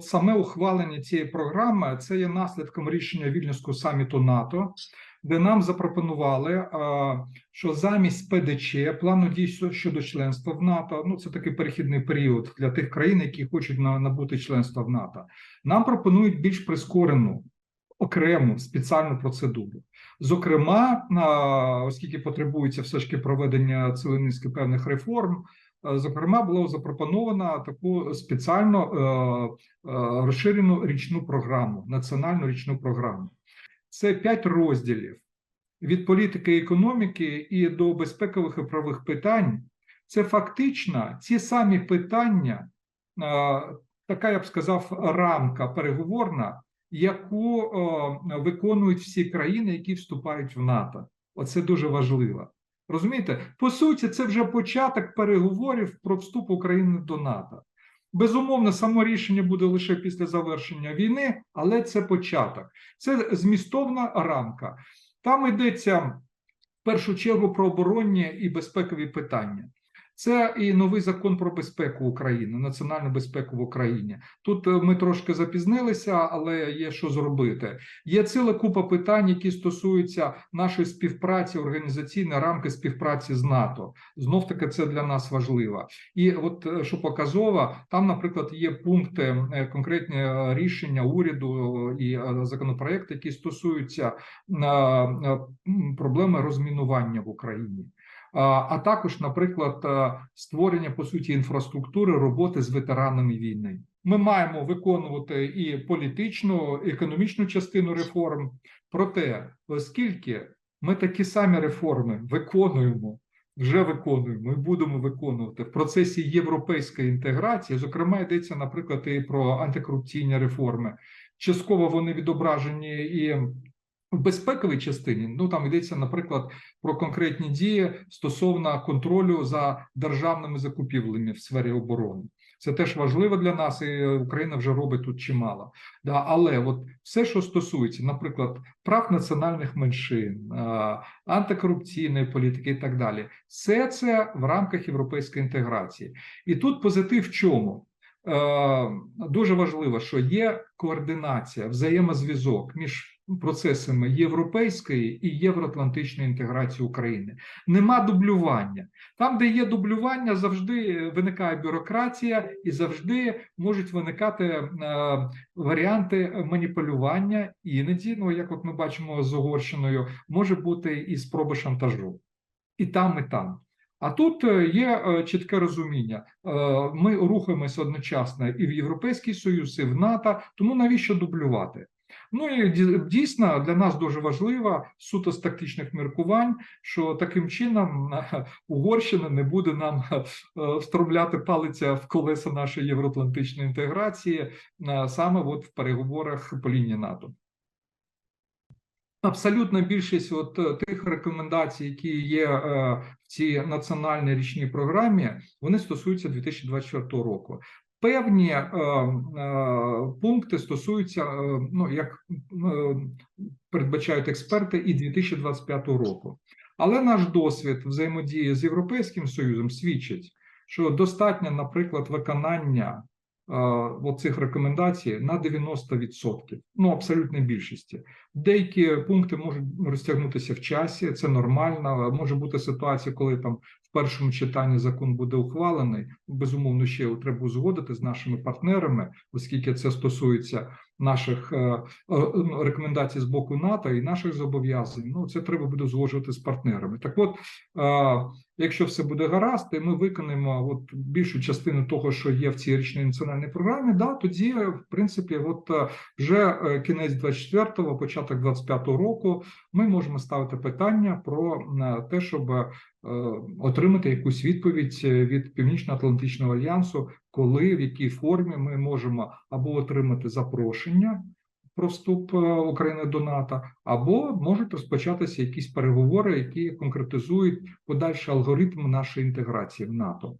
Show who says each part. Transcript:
Speaker 1: Саме ухвалення цієї програми це є наслідком рішення Вільнюського саміту НАТО, де нам запропонували, е, що замість ПДЧ плану дій щодо членства в НАТО, ну це такий перехідний період для тих країн, які хочуть на- набути членства в НАТО. Нам пропонують більш прискорену окрему спеціальну процедуру. Зокрема, оскільки потребується все ж таки проведення цілої низки певних реформ. Е, Зокрема, було запропоновано таку спеціально е, е, розширену річну програму, національну річну програму. Це п'ять розділів від політики економіки і до безпекових і правових питань. Це фактично ці самі питання, така я б сказав, рамка переговорна, яку виконують всі країни, які вступають в НАТО. Оце дуже важливо. Розумієте, по суті, це вже початок переговорів про вступ України до НАТО. Безумовно, само рішення буде лише після завершення війни, але це початок. Це змістовна рамка. Там йдеться в першу чергу про оборонні і безпекові питання. Це і новий закон про безпеку України, національну безпеку в Україні. Тут е, ми трошки запізнилися, але є що зробити. Є ціла купа питань, які стосуються нашої співпраці, організаційної рамки співпраці з НАТО. Знов таки це для нас важливо. І от е, що показово, там, наприклад, є пункти е, конкретні рішення уряду і законопроекти, які стосуються проблеми розмінування в Україні. А також, наприклад, е, створення по суті інфраструктури роботи з ветеранами війни. Ми маємо виконувати і політичну, і економічну частину реформ. Проте, оскільки ми такі самі реформи виконуємо, вже виконуємо і будемо виконувати в процесі європейської інтеграції, зокрема, йдеться, наприклад, і про антикорупційні реформи. Частково вони відображені і в безпековій частині. Ну там йдеться, наприклад, про конкретні дії стосовно контролю за державними закупівлями в сфері оборони. Це теж важливо для нас, і Україна вже робить тут чимало. Да, але от все, що стосується, наприклад, прав національних меншин, антикорупційної політики і так далі, все це в рамках європейської інтеграції. І тут позитив в чому? Е, Дуже важливо, що є координація, взаємозв'язок між процесами європейської і євроатлантичної інтеграції України. Нема дублювання. Там, де є дублювання, завжди виникає бюрократія і завжди можуть виникати е, варіанти маніпулювання. Іноді, ну як от ми бачимо з Угорщиною, може бути і спроба шантажу. І там, і там. А тут е, є е, чітке розуміння. Е, Ми рухаємося одночасно і в Європейський Союз, і в НАТО. Тому навіщо дублювати? Ну і дійсно для нас дуже важливо суто з тактичних міркувань, що таким чином Угорщина не буде нам е, встромляти палиця в колеса нашої євроатлантичної інтеграції е, саме от в переговорах по лінії НАТО. Абсолютна більшість от е, тих рекомендацій, які є в цій національній річній програмі, вони стосуються 2024 року. Певні е, е, пункти стосуються, е, ну як е, передбачають експерти, і 2025 року. Але наш досвід взаємодії з Європейським Союзом свідчить, що достатньо, наприклад, виконання е, оцих рекомендацій на 90%, ну абсолютній більшості. Деякі пункти можуть розтягнутися в часі, це нормально. Може бути ситуація, коли там першому читанні закон буде ухвалений. Безумовно, ще його треба узгодити з нашими партнерами, оскільки це стосується наших е, е, ну, рекомендацій з боку НАТО і наших зобов'язань. Ну це треба буде узгоджувати з партнерами. Так, от, е, якщо все буде гаразд, і ми виконаємо от більшу частину того, що є в цій річній національній програмі, да, тоді, в принципі, от вже кінець 24-го, початок 25-го року, ми можемо ставити питання про те, щоб отримати якусь відповідь е, від Північно-Атлантичного альянсу, коли в якій формі ми можемо або отримати запрошення про вступ е, України до НАТО, або можуть розпочатися якісь переговори, які конкретизують подальший алгоритм нашої інтеграції в НАТО.